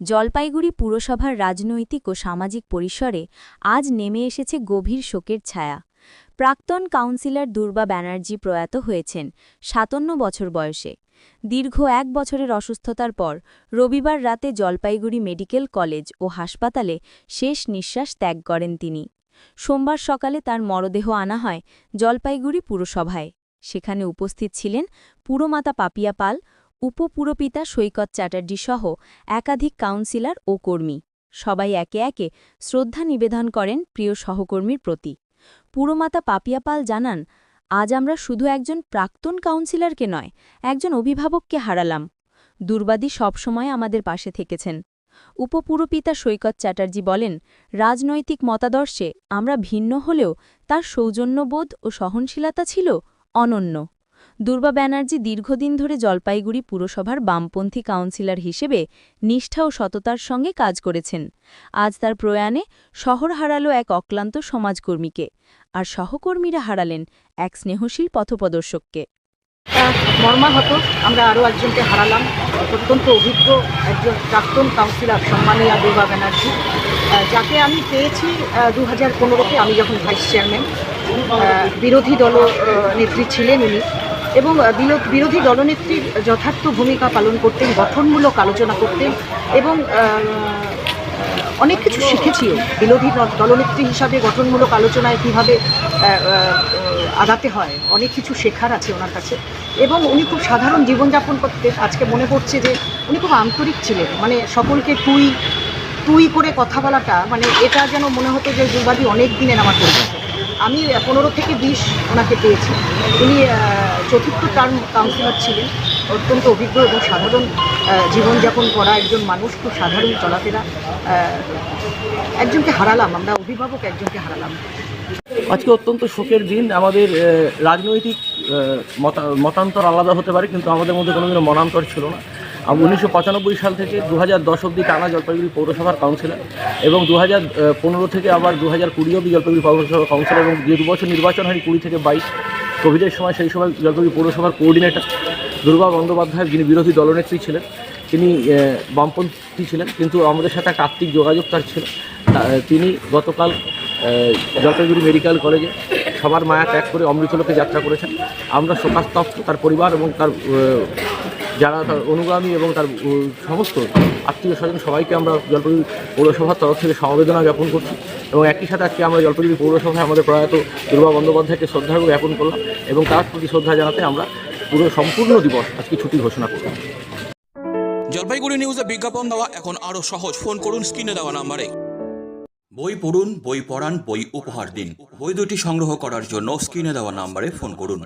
জলপাইগুড়ি পুরসভার রাজনৈতিক ও সামাজিক পরিসরে আজ নেমে এসেছে গভীর শোকের ছায়া। প্রাক্তন কাউন্সিলর দুর্বা ব্যানার্জি প্রয়াত হয়েছেন সাতান্ন বছর বয়সে। দীর্ঘ এক বছরের অসুস্থতার পর রবিবার রাতে জলপাইগুড়ি মেডিকেল কলেজ ও হাসপাতালে শেষ নিঃশ্বাস ত্যাগ করেন তিনি। সোমবার সকালে তার মরদেহ আনা হয় জলপাইগুড়ি পুরসভায়। সেখানে উপস্থিত ছিলেন পুরমাতা পাপিয়া পাল উপপুরপিতা সৈকত চ্যাটার্জি সহ একাধিক কাউন্সিলর ও কর্মী। সবাই একে একে শ্রদ্ধা নিবেদন করেন প্রিয় সহকর্মীর প্রতি। পুরমাতা পাপিয়া পাল জানান, আজ আমরা শুধু একজন প্রাক্তন কাউন্সিলরকে নয়, একজন অভিভাবককে হারালাম। দুর্বাদী সবসময় আমাদের পাশে থেকেছেন। উপপুরপিতা সৈকত চ্যাটার্জি বলেন, রাজনৈতিক মতাদর্শে আমরা ভিন্ন হলেও তার সৌজন্যবোধ ও সহনশীলতা ছিল অনন্য। দুর্বা ব্যানার্জি দীর্ঘদিন ধরে জলপাইগুড়ি পুরসভার বামপন্থী কাউন্সিলর হিসেবে নিষ্ঠা ও সততার সঙ্গে কাজ করেছেন। আজ তার প্রয়াণে শহর হারালো এক অক্লান্ত সমাজকর্মীকে আর সহকর্মীরা হারালেন এক স্নেহশীল পথপ্রদর্শককে। মর্মাহত আমরা আরও একজনকে হারালাম। অত্যন্ত অভিজ্ঞ একজন প্রাক্তন কাউন্সিলর সম্মানীয় দুর্গা ব্যানার্জি। যাকে আমি পেয়েছি দু হাজার পনেরোতে আমি যখন ভাইস চেয়ারম্যান। বিরোধী দল নেত্রী ছিলেন উনি। এবং বিরোধী দলনেত্রীর যথার্থ ভূমিকা পালন করতেন, গঠনমূলক আলোচনা করতেন এবং অনেক কিছু শিখেছিও। বিরোধী দল- দলনেত্রী হিসাবে গঠনমূলক আলোচনায় কীভাবে আগাতে হয়, অনেক কিছু শেখার আছে ওনার কাছে। এবং উনি খুব সাধারণ জীবনযাপন করতে আজকে মনে পড়ছে যে উনি খুব আন্তরিক ছিলেন। মানে সকলকে তুই তুই করে কথা বলাটা মানে এটা যেন মনে হতো যে, দুর্বাদী অনেক দিনের আমার পরিচিত আমি পনেরো থেকে বিশ ওনাকে পেয়েছি। উনি চতুর্থ টার্ম কাউন্সিলর ছিলেন। অত্যন্ত অভিজ্ঞ এবং সাধারণ জীবনযাপন করা একজন মানুষ, খুব সাধারণ চলাফেরা। একজনকে হারালাম, আমরা অভিভাবক একজনকে হারালাম। আজকে অত্যন্ত শোকের দিন। আমাদের রাজনৈতিক মতান্তর আলাদা হতে পারে, কিন্তু আমাদের মধ্যে কোনোদিনও মনান্তর ছিল না। আমি উনিশশো পঁচানব্বই সাল থেকে দু হাজার দশ অব্দি টানা জলপাইগুড়ি পৌরসভার কাউন্সিলর এবং দু হাজার পনেরো থেকে আবার দু হাজার কুড়ি অব্দি জলপাইগুড়ি পৌরসভার কাউন্সিলর এবং দু বছর নির্বাচন হয়নি, কুড়ি থেকে বাইশ। কোভিডের সময় সেই সময় জলপাইগুড়ি পৌরসভার কোঅর্ডিনেটর দুর্গা বন্দ্যোপাধ্যায়, যিনি বিরোধী দলনেত্রী ছিলেন, তিনি বামপন্থী ছিলেন, কিন্তু আমাদের সাথে একটা আত্মিক যোগাযোগ তার ছিল। তিনি গতকাল জলপাইগুড়ি মেডিকেল কলেজে সবার মায়া ত্যাগ করে অমৃতলোকে যাত্রা করেছেন। আমরা শোকাস্তপ্ত তার পরিবার এবং তার যারা তার অনুগামী এবং তার সমস্ত আত্মীয় স্বজন সবাইকে আমরা জলপাইগুড়ি পৌরসভার তরফ থেকে সমবেদনা জ্ঞাপন করছি এবং একই সাথে আজকে আমরা জলপাইগুড়ি পৌরসভায় আমাদের প্রয়াত দুর্গা বন্দ্যোপাধ্যায়কে শ্রদ্ধা জ্ঞাপন করলাম এবং তার প্রতি শ্রদ্ধা জানাতে আমরা পুরো সম্পূর্ণ দিবস আজকে ছুটি ঘোষণা করলাম। জলপাইগুড়ি নিউজে বিজ্ঞাপন দেওয়া এখন আরও সহজ। ফোন করুন স্ক্রিনে দেওয়া নাম্বারে। বই পড়ুন বই পড়ান বই উপহার দিন। বই দুটি সংগ্রহ করার জন্য স্ক্রিনে দেওয়া নাম্বারে ফোন করুন।